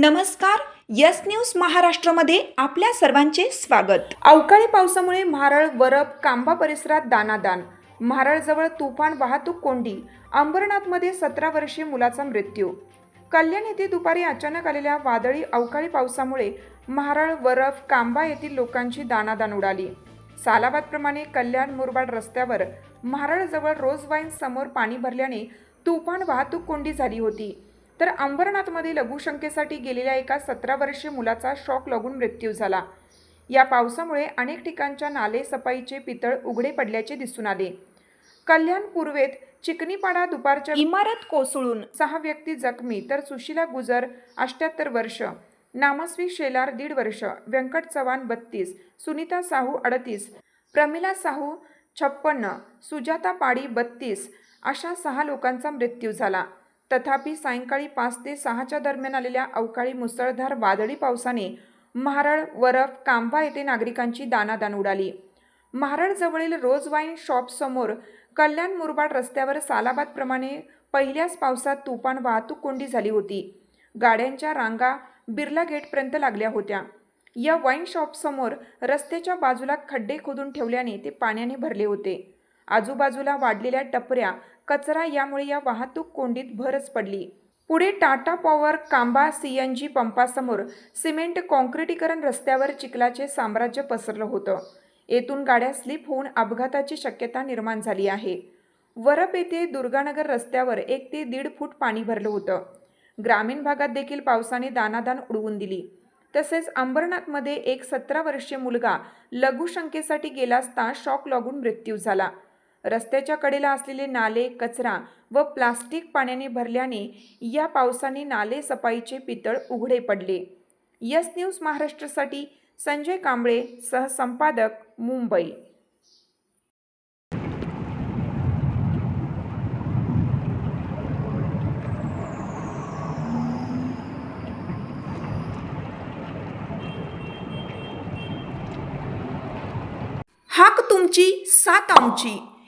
नमस्कार yes news महाराष्ट्रामध्ये आपल्या सर्वांचे स्वागत. अवकाळी पावसामुळे म्हारळ वरप कांबा परिसरात दानादान. म्हारळजवळ तुफान वाहतूक कोंडी. अंबरनाथमध्ये सतरा वर्षीय मुलाचा मृत्यू. कल्याण येथे दुपारी अचानक आलेल्या वादळी अवकाळी पावसामुळे म्हारळ वरफ कांबा येथील लोकांची दानादान उडाली. सालाबादप्रमाणे कल्याण मुरबाड रस्त्यावर म्हारळजवळ रोज वाईन समोर पाणी भरल्याने तुफान वाहतूक कोंडी झाली होती. तर अंबरनाथमध्ये लघुशंकेसाठी गेलेल्या एका सतरा वर्षीय मुलाचा शॉक लागून मृत्यू झाला. या पावसामुळे अनेक ठिकाणच्या नाले सफाईचे पितळ उघडे पडल्याचे दिसून आले. कल्याण पूर्वेत चिकनीपाडा दुपारच्या इमारत कोसळून सहा व्यक्ती जखमी तर सुशिला गुजर अष्ट्याहत्तर वर्ष नामस्वी शेलार दीड वर्ष व्यंकट चव्हाण बत्तीस सुनीता साहू अडतीस प्रमिला साहू छप्पन्न सुजाता पाडी बत्तीस अशा सहा लोकांचा मृत्यू झाला. तथापि सायंकाळी पाच ते सहाच्या दरम्यान आलेल्या अवकाळी मुसळधार वादळी पावसाने महाराळ वरफ कांबा येथे नागरिकांची दानादान उडाली. महाराळजवळील रोज वाईन शॉपसमोर कल्याण मुरबाड रस्त्यावर सालाबादप्रमाणे पहिल्याच पावसात तुफान वाहतूक कोंडी झाली होती. गाड्यांच्या रांगा बिर्ला गेटपर्यंत लागल्या होत्या. या वाईन शॉपसमोर रस्त्याच्या बाजूला खड्डे खोदून ठेवल्याने ते पाण्याने भरले होते. आजूबाजूला वाढलेल्या टपऱ्या कचरा यामुळे या वाहतूक कोंडीत भरच पडली. पुढे टाटा पॉवर कांबा सीएनजी पंपासमोर सिमेंट कॉन्क्रिटीकरण रस्त्यावर चिखलाचे साम्राज्य पसरलं होतं. येथून गाड्या स्लिप होऊन अपघाताची शक्यता निर्माण झाली आहे. वरप येथे दुर्गानगर रस्त्यावर एक ते दीड फूट पाणी भरलं होतं. ग्रामीण भागात देखील पावसाने दानादान उडवून दिली. तसेच अंबरनाथमध्ये एक सतरा वर्षीय मुलगा लघुशंकेसाठी गेला असता शॉक लागून मृत्यू झाला. रस्त्याच्या कडेला असलेले नाले कचरा व प्लास्टिक पाण्याने भरल्याने या पावसाने नाले सफाईचे पितळ उघडे पडले. यस न्यूज महाराष्ट्रासाठी संजय कांबळे सहसंपादक मुंबई. हाक तुमची सात आमची.